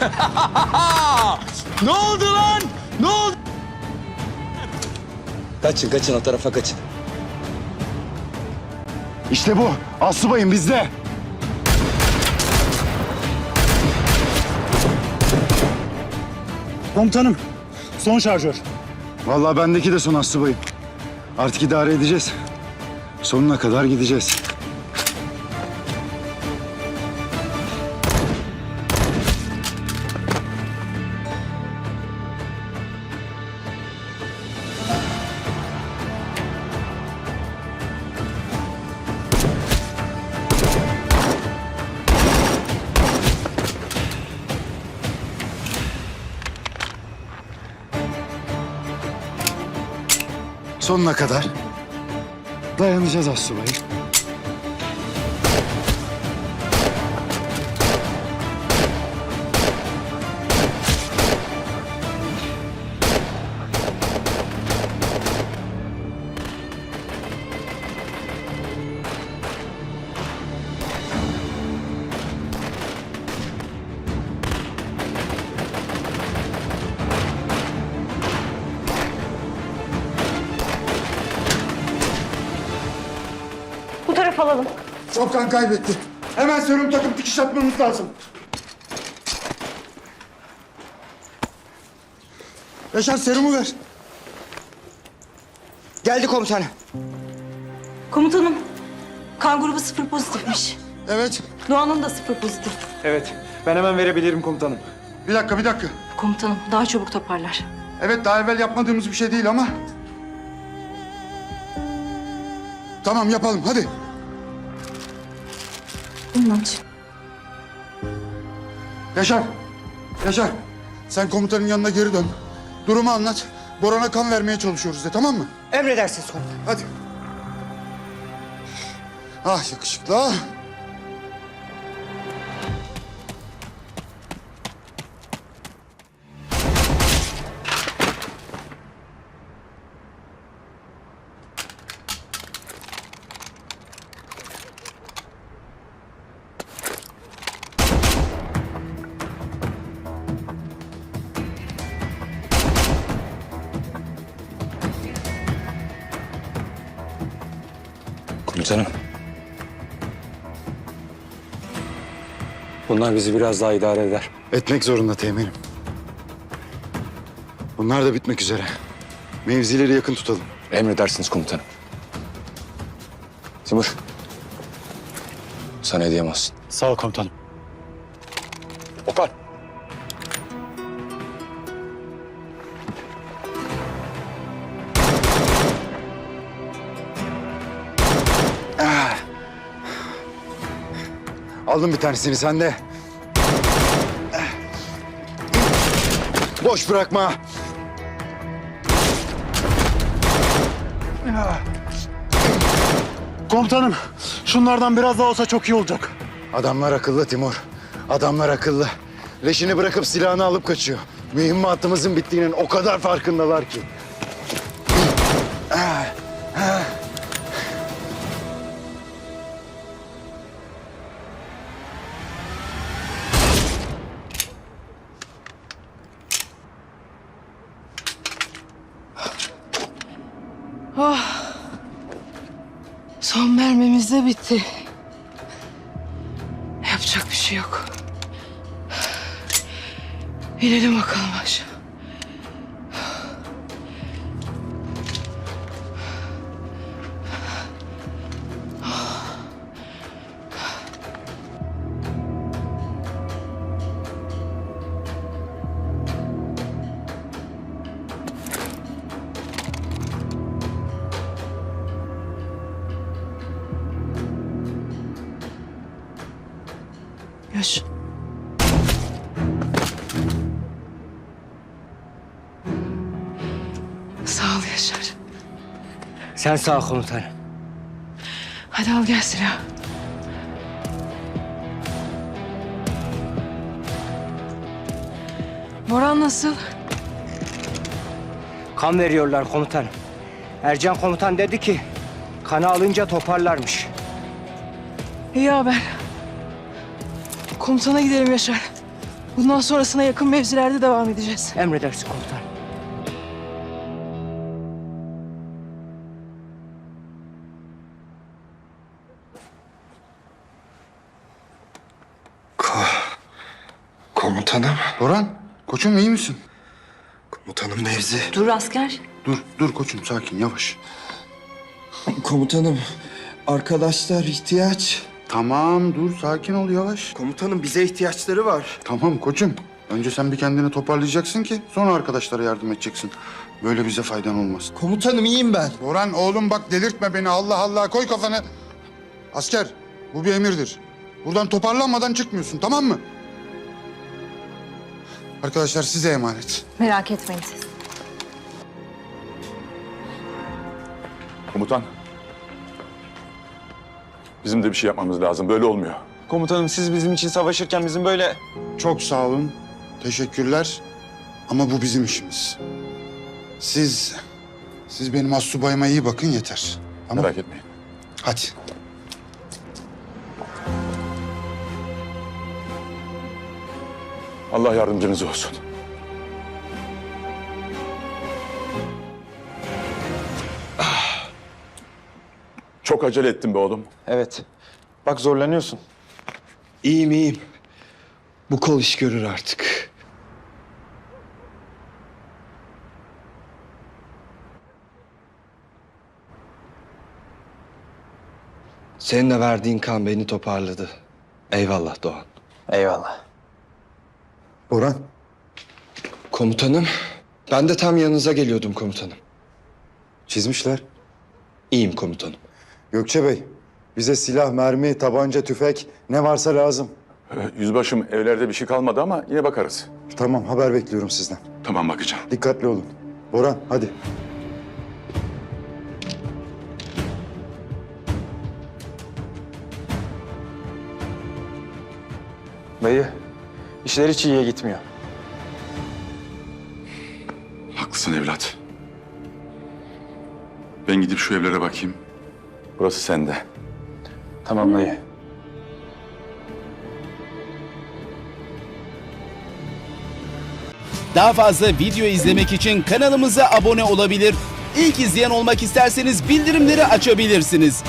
ne oldu lan? Ne oldu? Kaçın kaçın o tarafa kaçın. İşte bu. Assubayım bizde. Komutanım, son şarjör. Vallahi bendeki de son assubayım. Artık idare edeceğiz. Sonuna kadar gideceğiz. Sonuna kadar dayanacağız assubayım. Çok kan kaybetti. Hemen serum takıp dikiş atmamız lazım. Yaşar serumu ver. Geldi komutanım. Komutanım, kan grubu sıfır pozitifmiş. Evet. Doğan'ın da sıfır pozitif. Evet, ben hemen verebilirim komutanım. Bir dakika bir dakika. Komutanım, daha çabuk toparlar. Evet daha evvel yapmadığımız bir şey değil ama. Tamam yapalım hadi. İnanç. Yaşar. Yaşar. Sen komutanın yanına geri dön. Durumu anlat. Boran'a kan vermeye çalışıyoruz de tamam mı? Emredersiniz komutanım. Hadi. Ah yakışıklı ah. Komutanım. Bunlar bizi biraz daha idare eder. Etmek zorunda teğmenim. Bunlar da bitmek üzere. Mevzileri yakın tutalım. Emredersiniz komutanım. Timur. Sana hediyem olsun. Sağ ol komutanım. Aldım bir tanesini sen de. Boş bırakma. Komutanım, şunlardan biraz daha olsa çok iyi olacak. Adamlar akıllı Timur. Adamlar akıllı. Leşini bırakıp silahını alıp kaçıyor. Mühimmatımızın bittiğinin o kadar farkındalar ki. Son mermimiz de bitti. Yapacak bir şey yok. İnelim bakalım aşağı. Yaş. Sağ ol Yaşar. Sen sağ ol komutanım. Hadi al gel silah. Moran nasıl? Kan veriyorlar komutanım. Ercan komutan dedi ki kanı alınca toparlarmış. İyi haber. Komutana gidelim Yaşar. Bundan sonrasına yakın mevzilerde devam edeceğiz. Emredersin komutanım. Komutanım. Boran, koçum iyi misin? Komutanım Nevzi. Dur asker. Dur, dur koçum sakin, yavaş. Komutanım, arkadaşlar ihtiyaç. Tamam, dur sakin ol yavaş. Komutanım bize ihtiyaçları var. Tamam koçum. Önce sen bir kendini toparlayacaksın ki sonra arkadaşlara yardım edeceksin. Böyle bize faydan olmaz. Komutanım iyiyim ben. Boran oğlum bak delirtme beni Allah Allah koy kafanı. Asker bu bir emirdir. Buradan toparlanmadan çıkmıyorsun tamam mı? Arkadaşlar size emanet. Merak etmeyin siz. Komutan. Bizim de bir şey yapmamız lazım. Böyle olmuyor. Komutanım siz bizim için savaşırken bizim böyle... Çok sağ olun. Teşekkürler. Ama bu bizim işimiz. Siz, siz benim astsubayıma iyi bakın yeter. Tamam. Merak etmeyin. Hadi. Allah yardımcınız olsun. Çok acele ettim be oğlum. Evet. Bak zorlanıyorsun. İyiyim iyiyim. Bu kol iş görür artık. Senin de verdiğin kan beni toparladı. Eyvallah Doğan. Eyvallah. Boran, Komutanım, ben de tam yanınıza geliyordum komutanım. çizmişler. İyiyim komutanım. Gökçe Bey, bize silah, mermi, tabanca, tüfek ne varsa lazım. Ee, Yüzbaşım evlerde bir şey kalmadı ama yine bakarız. Tamam, haber bekliyorum sizden. Tamam bakacağım. Dikkatli olun. Boran, hadi. Dayı, işler hiç iyiye gitmiyor. Haklısın evlat. Ben gidip şu evlere bakayım. Burası sende. Tamam dayı. Daha fazla video izlemek için kanalımıza abone olabilir. İlk izleyen olmak isterseniz bildirimleri açabilirsiniz.